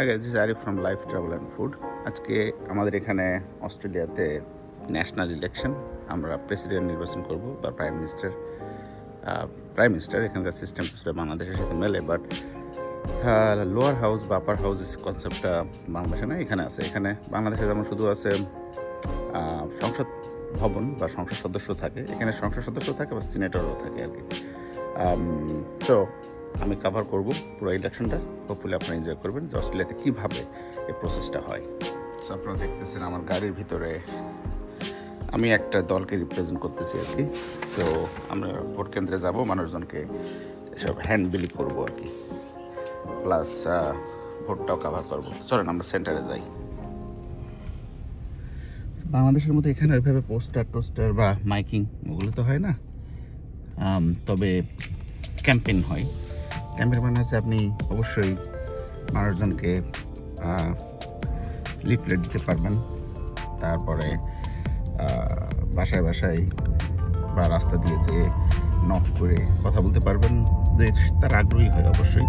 হ্যাঁ this Arif from life travel and food আজকে আমাদের এখানে অস্ট্রেলিয়াতে ন্যাশনাল ইলেকশন আমরা প্রেসিডেন্ট নির্বাচন করব, বা প্রাইম মিনিস্টার প্রাইম মিনিস্টার এখানকার সিস্টেম বাংলাদেশের সাথে মেলে বাট লোয়ার হাউস বা আপার হাউস কনসেপ্টটা বাংলাদেশে না, এখানে আছে। এখানে বাংলাদেশে যেমন শুধু আছে সংসদ ভবন বা সংসদ সদস্য থাকে, এখানে সংসদ সদস্য থাকে বা সিনেটরও থাকে আর কি। তো আমি কাভার করব পুরো ইলেকশনটা হোপফুলি আপনারা এনজয় করবেন। যে অস্ট্রেলিয়াতে কীভাবে এই প্রসেসটা হয়। সো আপনারা দেখতেছেন আমার গাড়ির ভিতরে আমি একটা দলকে রিপ্রেজেন্ট করতেছি আর কি। সো আমরা ভোট কেন্দ্রে যাব, মানুষজনকে সব হ্যান্ড বিলি করব আর কি। প্লাস ভোটটাও কাভার করব। চলেন, আমরা সেন্টারে যাই। বাংলাদেশের মতো এখানে ওইভাবে পোস্টার টোস্টার বা মাইকিং ওগুলো তো হয় না। তবে ক্যাম্পেইন হয়। মানে হচ্ছে আপনি অবশ্যই মানুষজনকে লিফলেট দিতে পারবেন। তারপরে বাসায় বাসায় বা রাস্তা দিয়ে যে নক করে কথা বলতে পারবেন। তার আগ্রহী হয় অবশ্যই।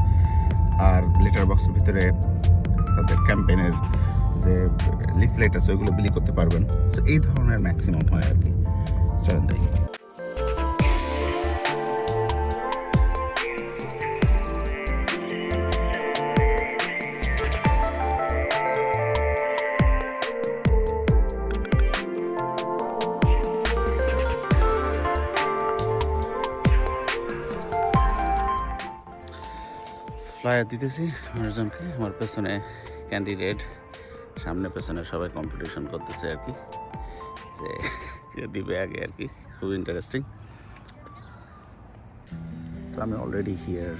আর লেটার বক্সের ভিতরে তাদের ক্যাম্পেনের যে লিফলেট আছে ওইগুলো বিলি করতে পারবেন। তো এই ধরনের ম্যাক্সিমাম হয় আর কি। চলেন যাই ফ্লায়ার দিতেছি মানুষজনকে আমার পেছনে ক্যান্ডিডেট সামনে পেছনে সবাই কম্পিটিশন করতেছে আর কি। যে কে দিবে আগে আর কি, খুব ইন্টারেস্টিং তো আমি অলরেডি হিয়ার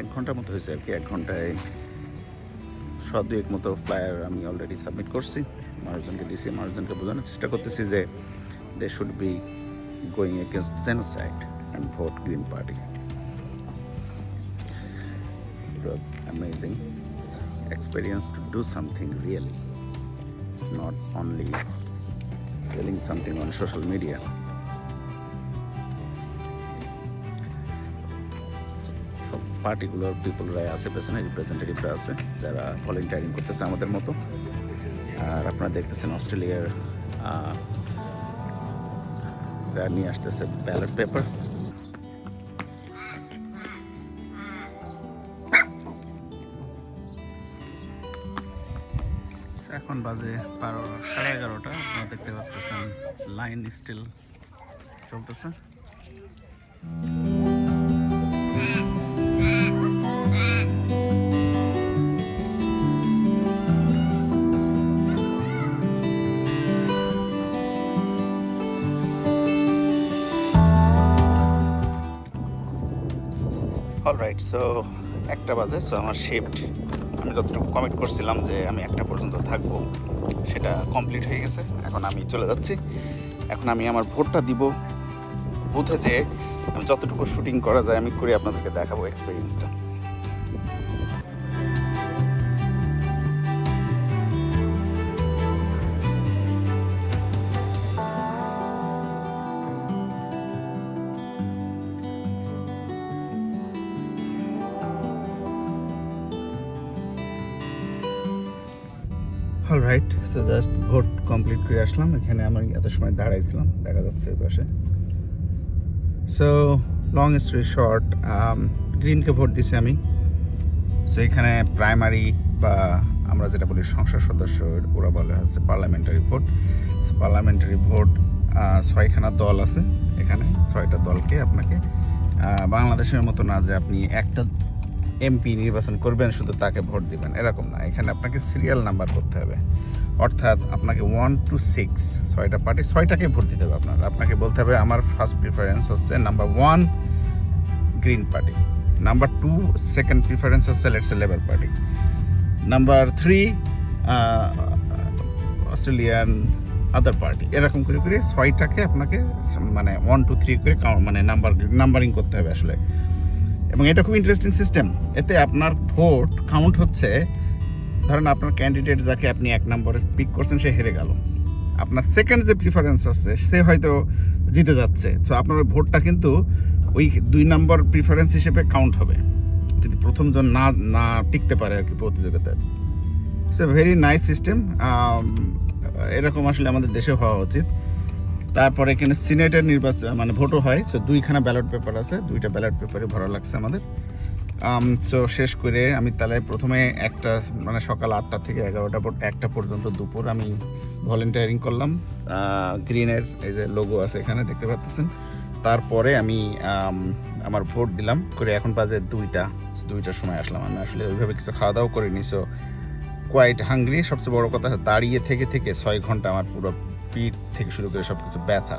এক ঘণ্টার মতো হয়েছে আর কি, এক ঘন্টায় শ দুয়েক মতো ফ্লায়ার আমি অলরেডি সাবমিট করছি। মানুষজনকে দিছি মানুষজনকে বোঝানোর চেষ্টা করতেছি যে they should be going against genocide and vote green party it was amazing. Experience to do something really it's not only telling something on social media. Particular পিপলরাই আছে, পেছনে রিপ্রেজেন্টেটিভরা আছে, যারা ভলেন্টিয়ারিং করতেছে আমাদের মতো। আর আপনারা দেখতেছেন অস্ট্রেলিয়ার নিয়ে আসতেছে ব্যালট পেপার এখন বাজে বারো, সাড়ে এগারোটা। আপনারা দেখতে পাচ্ছেন লাইন স্টিল চলতেছে। অলরাইট সো একটা বাজে সো আমার শিফট আমি যতটুকু কমিট করছিলাম যে আমি একটা পর্যন্ত থাকব, সেটা কমপ্লিট হয়ে গেছে। এখন আমি চলে যাচ্ছি। এখন আমি আমার ভোটটা দিব। বুথে যে আমি যতটুকু শুটিং করা যায়, আমি করে আপনাদেরকে দেখাবো এক্সপিরিয়েন্সটা right so just vote complete করে আসলাম। এখানে আমি এত সময় দাঁড়াইছিলাম, দেখা যাচ্ছে এই পাশে। সো লং স্টোরি শর্ট গ্রিনকে ভোট দিছি আমি। সো এখানে প্রাইমারি বা আমরা যেটা বলি সংসদ সদস্য, ওরা বলে হচ্ছে parliamentary vote so parliamentary vote ছয়খানা দল আছে এখানে, ছয়টা দলকে আপনাকে বাংলাদেশের মতো না যে আপনি একটা এমপি নির্বাচন করবেন, শুধু তাকে ভোট দিবেন। এরকম না। এখানে আপনাকে সিরিয়াল নাম্বার করতে হবে। অর্থাৎ আপনাকে ওয়ান টু সিক্স ছয়টা পার্টি ছয়টাকে ভোট দিতে হবে আপনার আপনাকে বলতে হবে, আমার ফার্স্ট প্রিফারেন্স হচ্ছে number one green party number two second preference হচ্ছে let's labour party number three Australian other party এরকম করে করে ছয়টাকে আপনাকে মানে ওয়ান টু থ্রি করে মানে নাম্বার নাম্বারিং করতে হবে আসলে। এবং এটা খুব ইন্টারেস্টিং সিস্টেম এতে আপনার ভোট কাউন্ট হচ্ছে, ধরেন আপনার ক্যান্ডিডেট যাকে আপনি এক নম্বরে পিক করছেন, সে হেরে গেল। আপনার সেকেন্ড যে প্রিফারেন্স আছে, সে হয়তো জিতে যাচ্ছে। তো আপনার ভোটটা কিন্তু ওই দুই নম্বর প্রিফারেন্স হিসেবে কাউন্ট হবে। যদি প্রথমজন না না টিকতে পারে আর কি প্রতিযোগিতায়। It's a very nice system এরকম আসলে আমাদের দেশে হওয়া উচিত। তারপরে এখানে সিনেটের নির্বাচন মানে ভোটও হয়। সো দুইখানা ব্যালট পেপার আছে, দুইটা ব্যালট পেপারে ভরা লাগছে আমাদের। সো শেষ করে আমি তাহলে প্রথমে একটা মানে সকাল আটটা থেকে এগারোটা একটা পর্যন্ত দুপুর আমি ভলেন্টিয়ারিং করলাম। গ্রিনের এই যে লোগো আছে এখানে, দেখতে পাচ্ছেন? তারপরে আমি আমার ভোট দিলাম। করে এখন বাজে দুইটা, দুইটার সময় আসলাম। আমি আসলে ওইভাবে কিছু খাওয়া দাওয়া করিনি সো কোয়াইট হাঙ্গ্রি সবচেয়ে বড় কথা দাঁড়িয়ে থেকে থেকে ছয় ঘণ্টা আমার পুরো পিঠ থেকে শুরু করে সব কিছু ব্যথা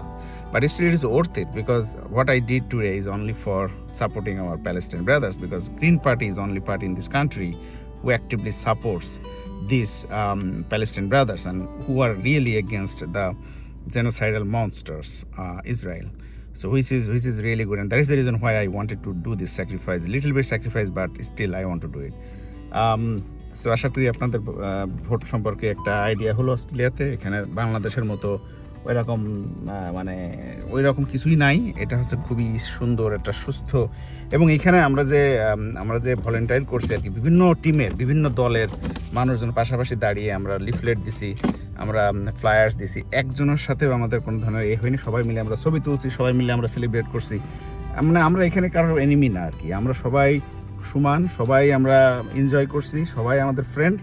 but still it is worth it because what I did today is only for supporting our Palestine brothers because green party is only party in this country who actively supports these um, Palestinian brothers and who are really against the genocidal monsters, uh, Israel. So which is which is really good, and that is the reason why I wanted to do this sacrifice, a little bit sacrifice, but still I want to do it. Um, so আশা করি আপনাদের vote সম্পর্কে একটা idea হলো অস্ট্রেলিয়াতে। এখানে বাংলাদেশের মতো ওইরকম আহ, মানে ওই রকম কিছুই নাই। এটা হচ্ছে খুবই সুন্দর একটা সুস্থ। এবং এখানে আমরা যে আমরা যে ভলেন্টাইর করছি আর কি বিভিন্ন টিমের বিভিন্ন দলের মানুষজন পাশাপাশি দাঁড়িয়ে আমরা লিফলেট দিছি আমরা ফ্লায়ার্স দিছি। একজনের সাথেও আমাদের কোনো ধরনের এ হয়নি। সবাই মিলে আমরা ছবি তুলছি সবাই মিলে আমরা সেলিব্রেট করছি। মানে আমরা এখানে কারোর এনিমি না আর কি। আমরা সবাই সমান সবাই আমরা এনজয় করছি সবাই আমাদের ফ্রেন্ড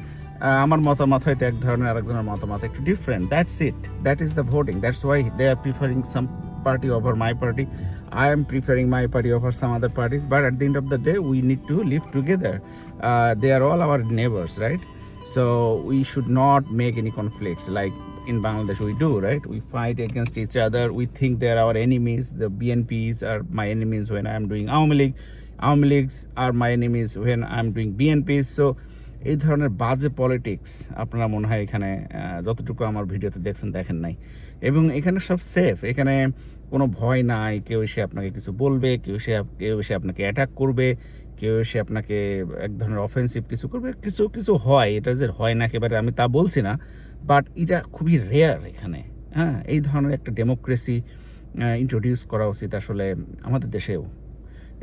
আমার মতামত হয়তো এক ধরনের আরেকজনের মতামত একটু different that's it that is the voting that's why they are preferring some party over my party. I am preferring my party over some other parties, but at the end of the day, we need to live together. Uh, they are all our neighbors, right? So we should not make any conflicts like in Bangladesh we do, right? We fight against each other. We think they are our enemies. The BNPs are my enemies when I am doing Awami League. Awami are my enemies when I am doing BNPs. So এই ধরনের বাজে politics আপনারা মনে হয় এখানে যতটুকু আমার ভিডিওতে দেখছেন দেখেন নাই এবং এখানে সব সেফ এখানে কোনো ভয় নাই, কেউ এসে আপনাকে কিছু বলবে, কেউ এসে কেউ এসে আপনাকে অ্যাটাক করবে, কেউ এসে আপনাকে এক ধরনের অফেন্সিভ কিছু করবে, কিছু কিছু হয়, এটা যে হয় না একেবারে আমি তা বলছি না বাট এটা খুবই রেয়ার এখানে হ্যাঁ এই ধরনের একটা ডেমোক্রেসি ইন্ট্রোডিউস করা উচিত আসলে আমাদের দেশেও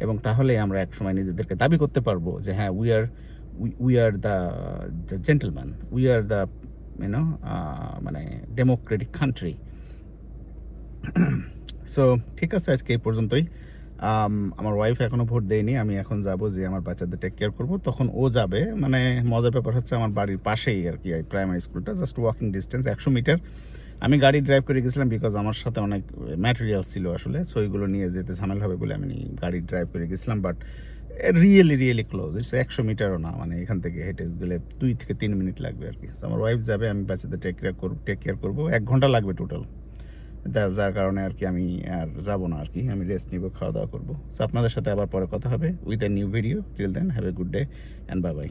এবং তাহলে আমরা একসময় নিজেদেরকে দাবি করতে পারব যে হ্যাঁ we are we are the gentleman we are the you know মানে ডেমোক্রেটিক কান্ট্রি সো ঠিক আছে, আজকে এই পর্যন্তই। আমার ওয়াইফ এখনও ভোট দেয়নি, আমি এখন যাব যে আমার বাচ্চাদের টেক কেয়ার করব। তখন ও যাবে মানে মজার ব্যাপার হচ্ছে আমার বাড়ির পাশেই আর কি প্রাইমারি স্কুলটা জাস্ট ওয়াকিং ডিস্টেন্স একশো মিটার আমি গাড়ি ড্রাইভ করে গেছিলাম বিকজ আমার সাথে অনেক ম্যাটেরিয়ালস ছিল আসলে সো ওইগুলো নিয়ে যেতে ঝামেল হবে বলে আমি গাড়ি ড্রাইভ করে গেছিলাম but really really close it's একশো মিটারও না মানে এখান থেকে হেঁটে গেলে দুই থেকে তিন মিনিট লাগবে আর কি। আমার ওয়াইফ যাবে, আমি বাচ্চাদের টেক কেয়ার করব টেক কেয়ার করব, এক ঘণ্টা লাগবে টোটাল যার কারণে আর কি আমি আর যাব না আর কি, আমি রেস্ট নিব, খাওয়া দাওয়া করব। সো আপনাদের সাথে আবার পরে কথা হবে with a new video till then have a good day and bye bye